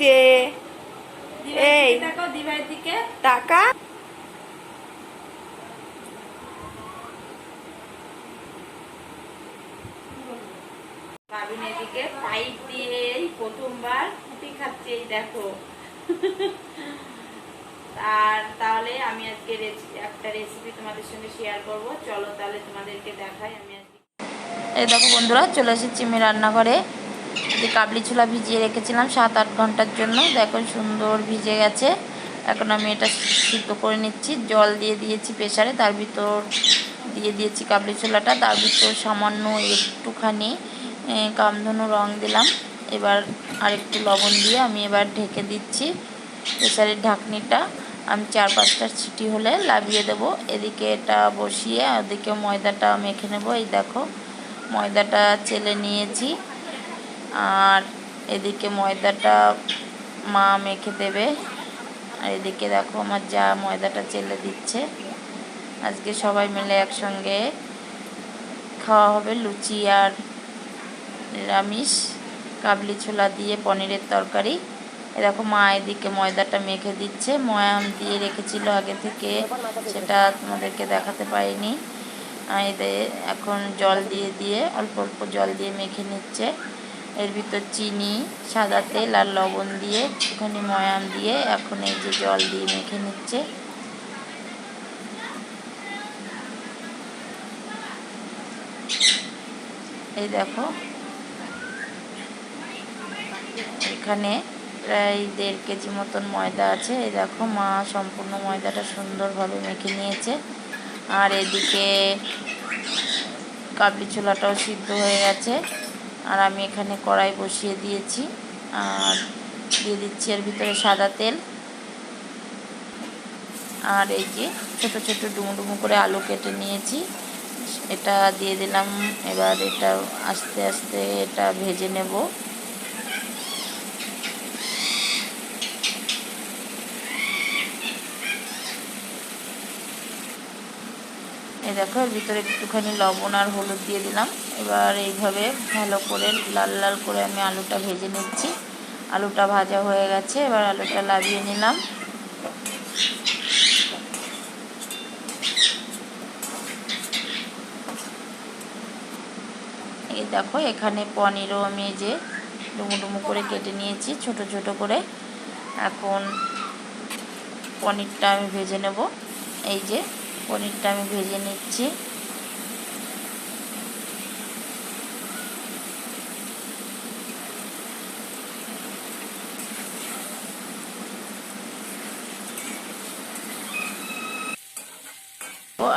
যে এই। টাকা এদিকে পাইপ দিয়ে প্রথমবার ফুটি খাচ্ছে এই দেখো। আর তাহলে আমি আজকে একটা রেসিপি তোমাদের সঙ্গে শেয়ার করব। চলো তাহলে তোমাদেরকে দেখাই আমি আজকে এই দেখো বন্ধুরা চলে এসেছি আমি রান্নাঘরে। যে কাবলি ছোলা ভিজিয়ে রেখেছিলাম সাত আট ঘণ্টার জন্য। দেখো সুন্দর ভিজে গেছে। এখন আমি এটা সিদ্ধ করে নিচ্ছি। জল দিয়ে দিয়েছি প্রেসারে। তার ভিতর দিয়ে দিয়েছি কাবলি ছোলাটা। তার ভিতর সামান্য একটুখানি কামধনু রং দিলাম। এবার আরেকটু লবণ দিয়ে আমি এবার ঢেকে দিচ্ছি প্রেশারের ঢাকনিটা। আমি চার পাঁচটা সিটি হলে লাভিয়ে দেব। এদিকে এটা বসিয়ে, ওদিকে ময়দাটা মেখে নেব। এই দেখো, ময়দাটা চেলে নিয়েছি। আর এদিকে ময়দাটা মা মেখে দেবে। আর এদিকে দেখো আমার যা ময়দাটা চেলে দিচ্ছে। আজকে সবাই মিলে একসঙ্গে খাওয়া হবে লুচি আর নিরামিষ। কাবলি ছোলা দিয়ে পনিরের তরকারি। এরকম মা এদিকে ময়দাটা মেখে দিচ্ছে। ময়াম দিয়ে রেখেছিল আগে থেকে। সেটা তোমাদেরকে দেখাতে পারিনি। এতে এখন জল দিয়ে দিয়ে, অল্প অল্প জল দিয়ে মেখে নিচ্ছে। এর ভিতর চিনি, সাদা তেল আর লবণ দিয়ে একটুখানি ময়াম দিয়ে এখন এই যে জল দিয়ে মেখে নিচ্ছে। এই দেখো। এখানে প্রায় দেড় কেজি মতন ময়দা আছে। এই দেখো, মা সম্পূর্ণ ময়দাটা সুন্দরভাবে মেখে নিয়েছে। আর এদিকে কাবলি ছোলাটাও সিদ্ধ হয়ে গেছে। আর আমি এখানে কড়াই বসিয়ে দিয়েছি। আর দিয়ে দিচ্ছি এর ভিতরে সাদা তেল। আর এই যে ছোটো ছোটো ডুমু ডুমু করে আলু কেটে নিয়েছি। এটা দিয়ে দিলাম। এবার এটা আস্তে আস্তে এটা ভেজে নেব। দেখো, এর ভিতরে একটুখানি লবণ আর হলুদ দিয়ে দিলাম। এবার এইভাবে ভালো করে লাল লাল করে আমি আলুটা ভেজে নিচ্ছি। আলুটা ভাজা হয়ে গেছে, এবার আলুটা লাগিয়ে নিলাম। এই দেখো, এখানে পনিরও আমি যে ডুমু ডুমু করে কেটে নিয়েছি, ছোট ছোট করে। এখন পনিরটা আমি ভেজে নেব। এই যে পনিরটা আমি ভেজে নিচ্ছি।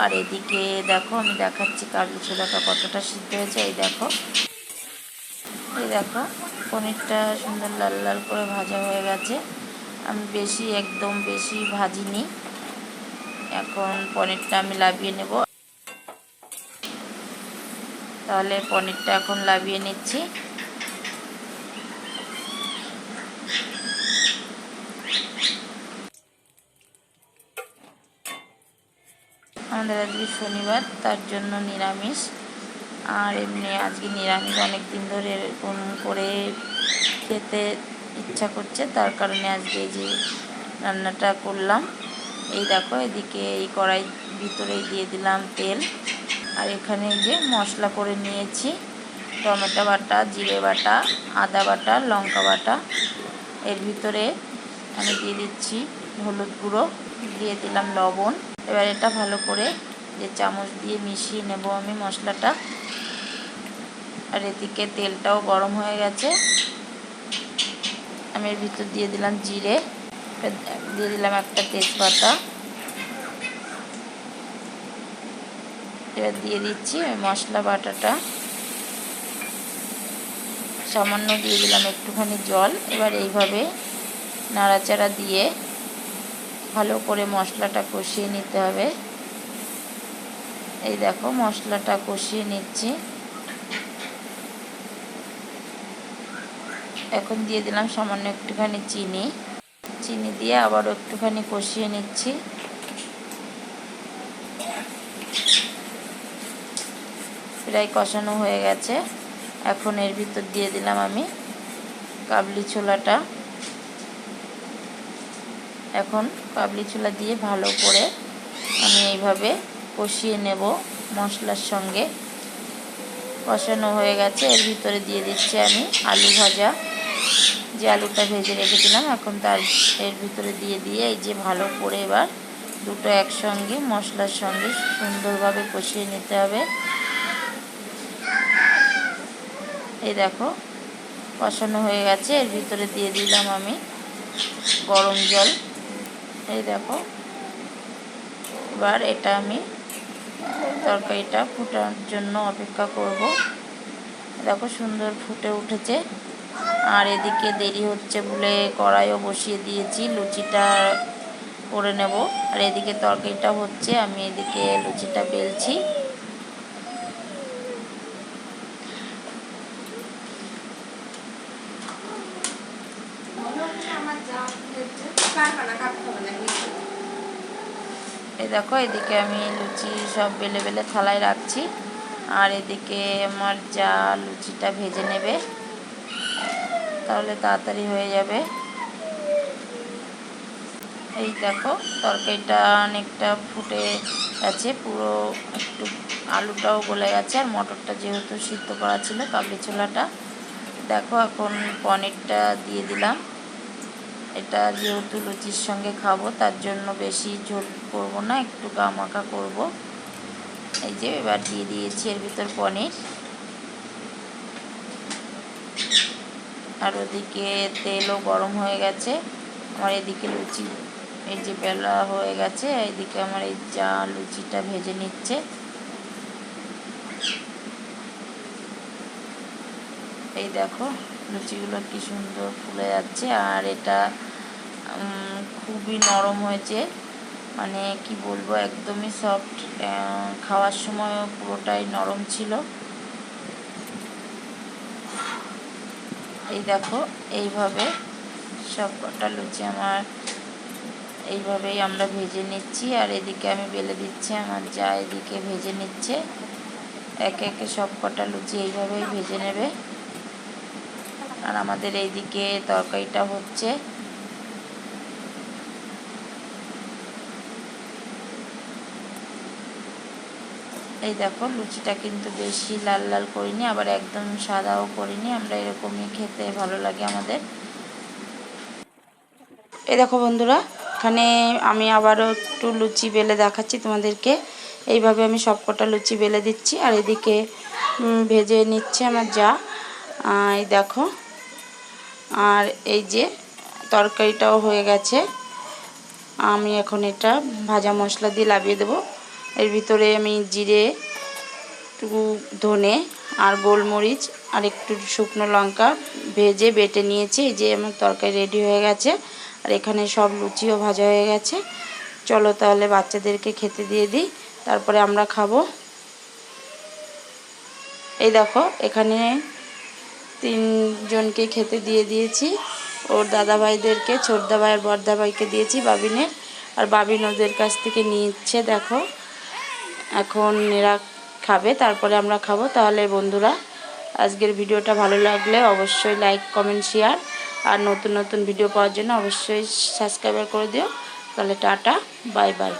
আর এদিকে দেখো, আমি দেখাচ্ছি কাবলি ছোলাটা কতটা সিদ্ধ হয়েছে, এই দেখো। এই দেখো, পনিরটা সুন্দর লাল লাল করে ভাজা হয়ে গেছে। আমি বেশি, একদম বেশি ভাজিনি। এখন পনিরটা আমি লাভিয়ে নেব। তাহলে পনিরটা এখন লাভিয়ে নিচ্ছি। আমাদের আজকে শনিবার, তার জন্য নিরামিষ। আর এমনি আজকে নিরামিষ অনেক দিন ধরে এরকম করে খেতে ইচ্ছা করছে, তার কারণে আজকে যে রান্নাটা করলাম। এই দেখো, এদিকে এই কড়াই ভিতরেই দিয়ে দিলাম তেল। আর এখানে যে মশলা করে নিয়েছি, টমেটো বাটা, জিরে বাটা, আদা বাটা, লঙ্কা বাটা। এর ভিতরে আমি দিয়ে দিচ্ছি হলুদ গুঁড়ো, দিয়ে দিলাম লবণ। এবার এটা ভালো করে যে চামচ দিয়ে মিশিয়ে নেব আমি মশলাটা। আর এদিকে তেলটাও গরম হয়ে গেছে। আমি এর ভিতর দিয়ে দিলাম জিরে। দিয়ে দিলাম একটা তেজপাতা। এবার দিয়ে দিচ্ছি মশলা বাটাটা। সামান্য দিয়ে দিলাম একটুখানি জল। এবার এইভাবে নাড়াচাড়া দিয়ে ভালো করে মশলাটা কষিয়ে নিতে হবে। এই দেখো মশলাটা কষিয়ে নিচ্ছি। এখন দিয়ে দিলাম সামান্য একটুখানি চিনি। চিনি দিয়ে আবার একটুখানি কষিয়ে নিচ্ছি। প্রায় কষানো হয়ে গেছে। এখন এর ভিতর দিয়ে দিলাম আমি কাবলি ছোলাটা। এখন কাবলি ছোলা দিয়ে ভালো করে আমি এইভাবে কষিয়ে নেব মশলার সঙ্গে। কষানো হয়ে গেছে। এর ভিতরে দিয়ে দিচ্ছি আমি আলু ভাজা। যে আলুটা ভেজে রেখেছিলাম, এখন তার এর ভিতরে দিয়ে দিয়ে এই যে ভালো করে এবার দুটো একসঙ্গে মশলার সঙ্গে সুন্দরভাবে কষিয়ে নিতে হবে। এই দেখো, কষানো হয়ে গেছে। এর ভিতরে দিয়ে দিলাম আমি গরম জল। এই দেখো, এবার এটা আমি তরকারিটা ফুটানোর জন্য অপেক্ষা করব। দেখো সুন্দর ফুটে উঠেছে। আর এদিকে দেরি হচ্ছে বলে কড়াইও বসিয়ে দিয়েছি, লুচিটা করে নেব। আর এদিকে তরকারিটা হচ্ছে, আমি এদিকে লুচিটা বেলছি। এই দেখো, এদিকে আমি লুচি সব বেলে বেলে থালায় রাখছি। আর এদিকে আমার যা লুচিটা ভেজে নেবে তাহলে তাড়াতাড়ি হয়ে যাবে। এই দেখো, তরকারিটা অনেকটা ফুটে গেছে, পুরো একটু আলুটাও গলে গেছে, আর মটরটা যেহেতু সিদ্ধ করা ছিল কাবলি ছোলাটা, দেখো এখন পনিরটা দিয়ে দিলাম। এটা যেহেতু লুচির সঙ্গে খাব, তার জন্য বেশি ঝোল করব না, একটু গামাকা করব। এই যে এবার দিয়ে দিয়েছি এর ভিতর পনির। আর ওদিকে তেলও গরম হয়ে গেছে। আমার এদিকে লুচি, এই যে বেলা হয়ে গেছে এইদিকে আমার এই চা লুচিটা ভেজে নিচ্ছে। এই দেখো, লুচিগুলো কি সুন্দর ফুলে যাচ্ছে, আর এটা খুবই নরম হয়েছে। মানে কি বলব, একদমই সফট খাওয়ার সময় পুরোটাই নরম ছিল। এই দেখো, এইভাবে সব কটা লুচি আমার এইভাবেই আমরা ভেজে নিচ্ছি। আর এদিকে আমি বেলে দিচ্ছি আমার যা এদিকে ভেজে নিচ্ছে। একে একে সব কটা লুচি এইভাবেই ভেজে নেবে। আর আমাদের এইদিকে তরকারিটা হচ্ছে এই দেখো, লুচিটা কিন্তু বেশি লাল লাল করিনি, আবার একদম সাদাও করিনি। আমরা এরকমই খেতে ভালো লাগে আমাদের। এই দেখো বন্ধুরা, এখানে আমি আবারও একটু লুচি বেলে দেখাচ্ছি তোমাদেরকে। এইভাবে আমি সবকটা লুচি বেলে দিচ্ছি, আর এদিকে ভেজে নিচ্ছে আমার যা। এই দেখো, আর এই যে তরকারিটাও হয়ে গেছে। আমি এখন এটা ভাজা মশলা দিয়ে লাভিয়ে দেবো। এর ভিতরে আমি জিরে একটু ধনে আর গোলমরিচ আর একটু শুকনো লঙ্কা ভেজে বেটে নিয়েছি। এই যে আমার তরকারি রেডি হয়ে গেছে আর এখানে সব লুচিও ভাজা হয়ে গেছে। চলো তাহলে বাচ্চাদেরকে খেতে দিয়ে দিই, তারপরে আমরা খাব। এই দেখো, এখানে তিনজনকে খেতে দিয়ে দিয়েছি। ওর দাদা ভাইদেরকে ছোটদা ভাই আর বড়দা ভাইকে দিয়েছি বাবিনের। আর বাবিন ওদের কাছ থেকে নিচ্ছে, দেখো। এখন এরা খাবে, তারপরে আমরা খাব। তাহলে বন্ধুরা, আজকের ভিডিওটা ভালো লাগলে অবশ্যই লাইক কমেন্ট শেয়ার আর নতুন নতুন ভিডিও পাওয়ার জন্য অবশ্যই সাবস্ক্রাইবার করে দিও। তাহলে টাটা বাই বাই